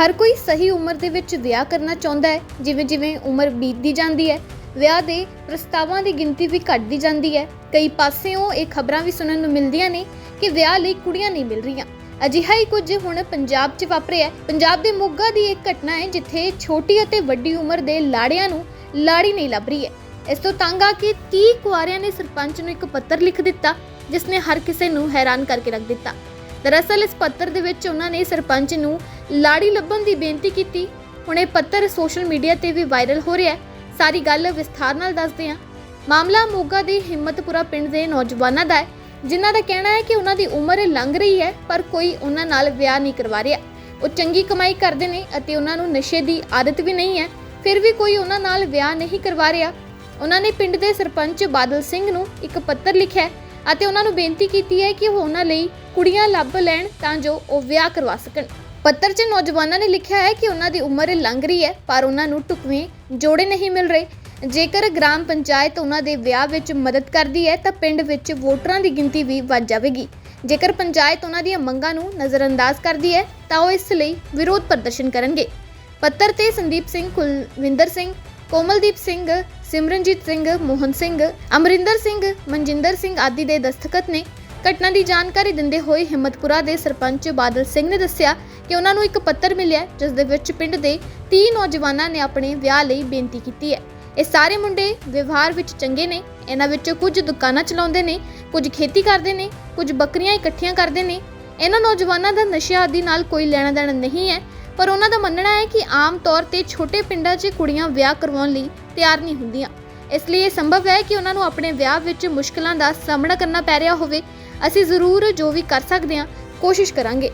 ਹਰ ਕੋਈ ਸਹੀ ਉਮਰ ਦੇ ਵਿੱਚ ਵਿਆਹ ਕਰਨਾ ਚਾਹੁੰਦਾ ਹੈ, ਜਿਵੇਂ ਜਿਵੇਂ ਉਮਰ ਬੀਤਦੀ ਜਾਂਦੀ ਹੈ, ਵਿਆਹ ਦੇ ਪ੍ਰਸਤਾਵਾਂ ਦੀ ਗਿਣਤੀ ਵੀ ਘਟਦੀ ਜਾਂਦੀ ਹੈ। ਕਈ ਪਾਸਿਓਂ ਇਹ ਖਬਰਾਂ ਵੀ ਸੁਣਨ ਨੂੰ ਮਿਲਦੀਆਂ ਨੇ ਕਿ ਵਿਆਹ ਲਈ ਕੁੜੀਆਂ ਨਹੀਂ ਮਿਲ ਰਹੀਆਂ। ਅਜਿਹਾ ਹੀ ਕੁਝ ਹੁਣ ਪੰਜਾਬ 'ਚ ਵਾਪਰਿਆ ਹੈ। ਪੰਜਾਬ ਦੇ ਮੋਗਾ ਦੀ ਇੱਕ ਘਟਨਾ ਹੈ, ਜਿੱਥੇ ਛੋਟੀ ਅਤੇ ਵੱਡੀ ਉਮਰ ਦੇ ਲਾੜਿਆਂ ਨੂੰ ਲਾੜੀ ਨਹੀਂ ਲੱਭ ਰਹੀ ਹੈ। ਇਸ ਤੋਂ ਤੰਗ ਆ ਕੇ 30 ਕੁਆਰਿਆਂ ਨੇ ਸਰਪੰਚ ਨੂੰ ਇੱਕ ਪੱਤਰ ਲਿਖ ਦਿੱਤਾ, ਜਿਸ ਨੇ ਹਰ ਕਿਸੇ ਨੂੰ ਹੈਰਾਨ ਕਰਕੇ ਰੱਖ ਦਿੱਤਾ। ਦਰਅਸਲ ਇਸ ਪੱਤਰ ਦੇ ਵਿੱਚ ਉਹਨਾਂ ਨੇ ਸਰਪੰਚ ਨੂੰ ਲਾੜੀ ਲੱਭਣ ਦੀ ਬੇਨਤੀ ਕੀਤੀ। ਹੁਣ ਇਹ ਪੱਤਰ ਸੋਸ਼ਲ ਮੀਡੀਆ ਤੇ ਵੀ ਵਾਇਰਲ ਹੋ ਰਿਹਾ ਹੈ। ਸਾਰੀ ਗੱਲ ਵਿਸਥਾਰ ਨਾਲ ਦੱਸਦੇ ਹਾਂ। ਮਾਮਲਾ ਮੋਗਾ ਦੇ ਹਿੰਮਤਪੁਰਾ ਪਿੰਡ ਦੇ ਨੌਜਵਾਨਾਂ ਦਾ ਹੈ, ਜਿਨ੍ਹਾਂ ਦਾ ਕਹਿਣਾ ਹੈ ਕਿ ਉਹਨਾਂ ਦੀ ਉਮਰ ਲੰਘ ਰਹੀ ਹੈ, ਪਰ ਕੋਈ ਉਹਨਾਂ ਨਾਲ ਵਿਆਹ ਨਹੀਂ ਕਰਵਾ ਰਿਹਾ। ਉਹ ਚੰਗੀ ਕਮਾਈ ਕਰਦੇ ਨੇ ਅਤੇ ਉਹਨਾਂ ਨੂੰ ਨਸ਼ੇ ਦੀ ਆਦਤ ਵੀ ਨਹੀਂ ਹੈ। ਫਿਰ ਵੀ ਕੋਈ ਉਹਨਾਂ ਨਾਲ ਵਿਆਹ ਨਹੀਂ ਕਰਵਾ ਰਿਹਾ। ਉਹਨਾਂ ਨੇ ਪਿੰਡ ਦੇ ਸਰਪੰਚ ਬਾਦਲ ਸਿੰਘ ਨੂੰ ਇੱਕ ਪੱਤਰ ਲਿਖਿਆ ਅਤੇ ਉਹਨਾਂ ਨੂੰ ਬੇਨਤੀ ਕੀਤੀ ਹੈ ਕਿ ਉਹ ਉਹਨਾਂ ਲਈ ਕੁੜੀਆਂ ਲੱਭ ਲੈਣ ਤਾਂ ਜੋ ਉਹ ਵਿਆਹ ਕਰਵਾ ਸਕਣ। ਪੱਤਰ 'ਚ ਨੌਜਵਾਨਾਂ ਨੇ ਲਿਖਿਆ ਹੈ ਕਿ ਉਹਨਾਂ ਦੀ ਉਮਰ ਲੰਘ ਰਹੀ ਹੈ, ਪਰ ਉਹਨਾਂ ਨੂੰ ਟੁਕਵੇਂ ਜੋੜੇ ਨਹੀਂ ਮਿਲ ਰਹੇ। ਜੇਕਰ ਗ੍ਰਾਮ ਪੰਚਾਇਤ ਉਹਨਾਂ ਦੇ ਵਿਆਹ ਵਿੱਚ ਮਦਦ ਕਰਦੀ ਹੈ, ਤਾਂ ਪਿੰਡ ਵਿੱਚ ਵੋਟਰਾਂ ਦੀ ਗਿਣਤੀ ਵੀ ਵੱਧ ਜਾਵੇਗੀ। ਜੇਕਰ ਪੰਚਾਇਤ ਉਹਨਾਂ ਦੀਆਂ ਮੰਗਾਂ ਨੂੰ ਨਜ਼ਰਅੰਦਾਜ਼ ਕਰਦੀ ਹੈ, ਤਾਂ ਉਹ ਇਸ ਲਈ ਵਿਰੋਧ ਪ੍ਰਦਰਸ਼ਨ ਕਰਨਗੇ। ਪੱਤਰ ਤੇ ਸੰਦੀਪ ਸਿੰਘ ਕੁਲਵਿੰਦਰ ਸਿੰਘ, ਕੋਮਲਦੀਪ ਸਿੰਘ, ਸਿਮਰਨਜੀਤ ਸਿੰਘ, ਮੋਹਨ ਸਿੰਘ, ਅਮਰਿੰਦਰ ਸਿੰਘ, ਮਨਜਿੰਦਰ ਸਿੰਘ ਆਦਿ ਦੇ ਦਸਤਖਤ ਨੇ ਘਟਨਾ ਦੀ ਜਾਣਕਾਰੀ ਦਿੰਦੇ ਹੋਏ ਹਿੰਮਤਪੁਰਾ ਦੇ ਸਰਪੰਚ ਬਾਦਲ ਸਿੰਘ ਨੇ ਦੱਸਿਆ ਕਿ ਉਹਨਾਂ ਨੂੰ ਇੱਕ ਪੱਤਰ ਮਿਲਿਆ ਜਿਸ ਦੇ ਵਿੱਚ ਪਿੰਡ ਦੇ 30 ਨੌਜਵਾਨਾਂ ਨੇ ਆਪਣੇ ਵਿਆਹ ਲਈ ਬੇਨਤੀ ਕੀਤੀ ਹੈ। ਇਹ ਸਾਰੇ ਮੁੰਡੇ ਵਿਵਹਾਰ ਵਿੱਚ ਚੰਗੇ ਨੇ, ਇਹਨਾਂ ਵਿੱਚੋਂ ਕੁਝ ਦੁਕਾਨਾਂ ਚਲਾਉਂਦੇ ਨੇ, ਕੁਝ ਖੇਤੀ ਕਰਦੇ ਨੇ, ਕੁਝ ਬੱਕਰੀਆਂ ਇਕੱਠੀਆਂ ਕਰਦੇ ਨੇ। ਇਹਨਾਂ ਨੌਜਵਾਨਾਂ ਦਾ ਨਸ਼ਿਆਂ ਆਦਿ ਨਾਲ ਕੋਈ ਲੈਣਾ ਦੇਣਾ ਨਹੀਂ ਹੈ, ਪਰ ਉਹਨਾਂ ਦਾ ਮੰਨਣਾ ਹੈ ਕਿ ਆਮ ਤੌਰ ਤੇ ਛੋਟੇ ਪਿੰਡਾਂ 'ਚ ਕੁੜੀਆਂ ਵਿਆਹ ਕਰਵਾਉਣ ਲਈ ਤਿਆਰ ਨਹੀਂ ਹੁੰਦੀਆਂ। ਇਸ ਲਈ ਇਹ ਸੰਭਵ ਹੈ ਕਿ ਉਹਨਾਂ ਨੂੰ ਆਪਣੇ ਵਿਆਹ ਵਿੱਚ ਮੁਸ਼ਕਲਾਂ ਦਾ ਸਾਹਮਣਾ ਕਰਨਾ ਪੈ ਰਿਹਾ ਹੋਵੇ ਅਸੀਂ ਜ਼ਰੂਰ ਜੋ ਵੀ ਕਰ ਸਕਦੇ ਹਾਂ, ਕੋਸ਼ਿਸ਼ ਕਰਾਂਗੇ।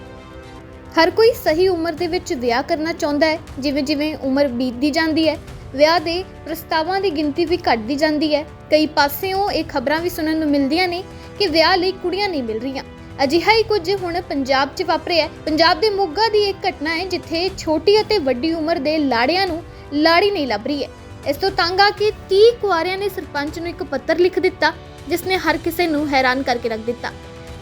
ਹਰ ਕੋਈ ਸਹੀ ਉਮਰ ਦੇ ਵਿੱਚ ਵਿਆਹ ਕਰਨਾ ਚਾਹੁੰਦਾ ਹੈ, ਜਿਵੇਂ ਜਿਵੇਂ ਉਮਰ ਬੀਤਦੀ ਜਾਂਦੀ ਹੈ, ਵਿਆਹ ਦੇ ਪ੍ਰਸਤਾਵਾਂ ਦੀ ਗਿਣਤੀ ਵੀ ਘਟਦੀ ਜਾਂਦੀ ਹੈ। ਕਈ ਪਾਸਿਓਂ ਇਹ ਖਬਰਾਂ ਵੀ ਸੁਣਨ ਨੂੰ ਮਿਲਦੀਆਂ ਨੇ ਕਿ ਵਿਆਹ ਲਈ ਕੁੜੀਆਂ ਨਹੀਂ ਮਿਲ ਰਹੀਆਂ। ਅਜਿਹਾ ਹੀ ਕੁਝ ਹੁਣ ਪੰਜਾਬ 'ਚ ਵਾਪਰਿਆ ਹੈ। ਪੰਜਾਬ ਦੇ ਮੋਗਾ ਦੀ ਇੱਕ ਘਟਨਾ ਹੈ, ਜਿੱਥੇ ਛੋਟੀ ਅਤੇ ਵੱਡੀ ਉਮਰ ਦੇ ਲਾੜਿਆਂ ਨੂੰ ਲਾੜੀ ਨਹੀਂ ਲੱਭ ਰਹੀ ਹੈ। ਇਸ ਤੋਂ ਤੰਗ ਆ ਕੇ 30 ਕੁਆਰਿਆਂ ਨੇ ਸਰਪੰਚ ਨੂੰ ਇੱਕ ਪੱਤਰ ਲਿਖ ਦਿੱਤਾ, ਜਿਸ ਨੇ ਹਰ ਕਿਸੇ ਨੂੰ ਹੈਰਾਨ ਕਰਕੇ ਰੱਖ ਦਿੱਤਾ।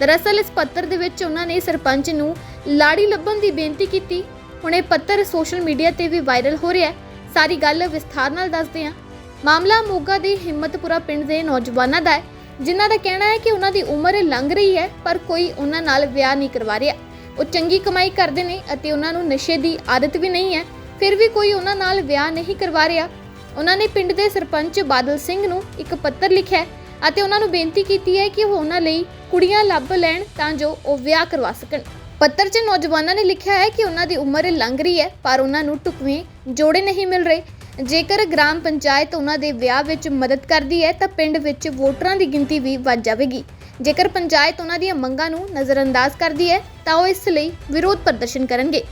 ਦਰਅਸਲ, ਇਸ ਪੱਤਰ ਦੇ ਵਿੱਚ ਉਹਨਾਂ ਨੇ ਸਰਪੰਚ ਨੂੰ ਲਾੜੀ ਲੱਭਣ ਦੀ ਬੇਨਤੀ ਕੀਤੀ। ਹੁਣ ਇਹ ਪੱਤਰ ਸੋਸ਼ਲ ਮੀਡੀਆ ਤੇ ਵੀ ਵਾਇਰਲ ਹੋ ਰਿਹਾ ਹੈ। ਸਾਰੀ ਗੱਲ ਵਿਸਥਾਰ ਨਾਲ ਦੱਸਦੇ ਹਾਂ। ਮਾਮਲਾ ਮੋਗਾ ਦੇ ਹਿੰਮਤਪੁਰਾ ਪਿੰਡ ਦੇ ਨੌਜਵਾਨਾਂ ਦਾ ਹੈ, ਜਿਨ੍ਹਾਂ ਦਾ ਕਹਿਣਾ ਹੈ ਕਿ ਉਹਨਾਂ ਦੀ ਉਮਰ ਲੰਘ ਰਹੀ ਹੈ, ਪਰ ਕੋਈ ਉਹਨਾਂ ਨਾਲ ਵਿਆਹ ਨਹੀਂ ਕਰਵਾ ਰਿਹਾ। ਉਹ ਚੰਗੀ ਕਮਾਈ ਕਰਦੇ ਨੇ ਅਤੇ ਉਹਨਾਂ ਨੂੰ ਨਸ਼ੇ ਦੀ ਆਦਤ ਵੀ ਨਹੀਂ ਹੈ। ਫਿਰ ਵੀ ਕੋਈ ਉਹਨਾਂ ਨਾਲ ਵਿਆਹ ਨਹੀਂ ਕਰਵਾ ਰਿਹਾ। ਉਹਨਾਂ ਨੇ ਪਿੰਡ ਦੇ ਸਰਪੰਚ ਬਾਦਲ ਸਿੰਘ ਨੂੰ ਇੱਕ ਪੱਤਰ ਲਿਖਿਆ ਅਤੇ ਉਹਨਾਂ ਨੂੰ ਬੇਨਤੀ ਕੀਤੀ ਹੈ ਕਿ ਉਹ ਉਹਨਾਂ ਲਈ ਕੁੜੀਆਂ ਲੱਭ ਲੈਣ ਤਾਂ ਜੋ ਉਹ ਵਿਆਹ ਕਰਵਾ ਸਕਣ। ਪੱਤਰ 'ਚ ਨੌਜਵਾਨਾਂ ਨੇ ਲਿਖਿਆ ਹੈ ਕਿ ਉਹਨਾਂ ਦੀ ਉਮਰ ਲੰਘ ਰਹੀ ਹੈ, ਪਰ ਉਹਨਾਂ ਨੂੰ ਟੁਕਵੇਂ ਜੋੜੇ ਨਹੀਂ ਮਿਲ ਰਹੇ। ਜੇਕਰ ਗ੍ਰਾਮ ਪੰਚਾਇਤ ਉਹਨਾਂ ਦੇ ਵਿਆਹ ਵਿੱਚ ਮਦਦ ਕਰਦੀ ਹੈ, ਤਾਂ ਪਿੰਡ ਵਿੱਚ ਵੋਟਰਾਂ ਦੀ ਗਿਣਤੀ ਵੀ ਵੱਧ ਜਾਵੇਗੀ। ਜੇਕਰ ਪੰਚਾਇਤ ਉਹਨਾਂ ਦੀਆਂ ਮੰਗਾਂ ਨੂੰ ਨਜ਼ਰਅੰਦਾਜ਼ ਕਰਦੀ ਹੈ, ਤਾਂ ਉਹ ਇਸ ਲਈ ਵਿਰੋਧ ਪ੍ਰਦਰਸ਼ਨ ਕਰਨਗੇ।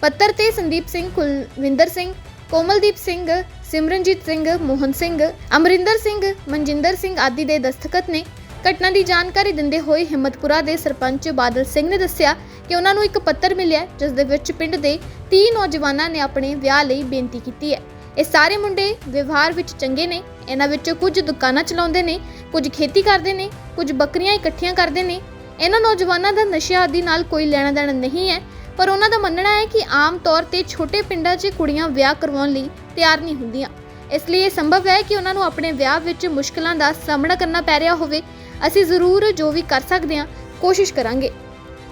ਪੱਤਰ ਤੇ ਸੰਦੀਪ ਸਿੰਘ, ਕੁਲਵਿੰਦਰ ਸਿੰਘ ਕੋਮਲਦੀਪ ਸਿੰਘ, ਸਿਮਰਨਜੀਤ ਸਿੰਘ, ਮੋਹਨ ਸਿੰਘ, ਅਮਰਿੰਦਰ ਸਿੰਘ, ਮਨਜਿੰਦਰ ਸਿੰਘ ਆਦਿ ਦੇ ਦਸਤਖਤ ਨੇ ਘਟਨਾ ਦੀ ਜਾਣਕਾਰੀ ਦਿੰਦੇ ਹੋਏ ਹਿੰਮਤਪੁਰਾ ਦੇ ਸਰਪੰਚ ਬਾਦਲ ਸਿੰਘ ਨੇ ਦੱਸਿਆ ਕਿ ਉਹਨਾਂ ਨੂੰ ਇੱਕ ਪੱਤਰ ਮਿਲਿਆ ਜਿਸ ਦੇ ਵਿੱਚ ਪਿੰਡ ਦੇ 30 ਨੌਜਵਾਨਾਂ ਨੇ ਆਪਣੇ ਵਿਆਹ ਲਈ ਬੇਨਤੀ ਕੀਤੀ ਹੈ। ਇਹ ਸਾਰੇ ਮੁੰਡੇ ਵਿਵਹਾਰ ਵਿੱਚ ਚੰਗੇ ਨੇ, ਇਹਨਾਂ ਵਿੱਚੋਂ ਕੁਝ ਦੁਕਾਨਾਂ ਚਲਾਉਂਦੇ ਨੇ, ਕੁਝ ਖੇਤੀ ਕਰਦੇ ਨੇ, ਕੁਝ ਬੱਕਰੀਆਂ ਇਕੱਠੀਆਂ ਕਰਦੇ ਨੇ। ਇਹਨਾਂ ਨੌਜਵਾਨਾਂ ਦਾ ਨਸ਼ਿਆਂ ਆਦਿ ਨਾਲ ਕੋਈ ਲੈਣਾ ਦੇਣਾ ਨਹੀਂ ਹੈ। ਪਰ ਉਹਨਾਂ ਦਾ ਮੰਨਣਾ ਹੈ ਕਿ ਆਮ ਤੌਰ ਤੇ ਛੋਟੇ ਪਿੰਡਾਂ 'ਚ ਕੁੜੀਆਂ ਵਿਆਹ ਕਰਵਾਉਣ ਲਈ ਤਿਆਰ ਨਹੀਂ ਹੁੰਦੀਆਂ। ਇਸ ਲਈ ਇਹ ਸੰਭਵ ਹੈ ਕਿ ਉਹਨਾਂ ਨੂੰ ਆਪਣੇ ਵਿਆਹ ਵਿੱਚ ਮੁਸ਼ਕਲਾਂ ਦਾ ਸਾਹਮਣਾ ਕਰਨਾ ਪੈ ਰਿਹਾ ਹੋਵੇ। ਅਸੀਂ ਜ਼ਰੂਰ ਜੋ ਵੀ ਕਰ ਸਕਦੇ ਹਾਂ, ਕੋਸ਼ਿਸ਼ ਕਰਾਂਗੇ।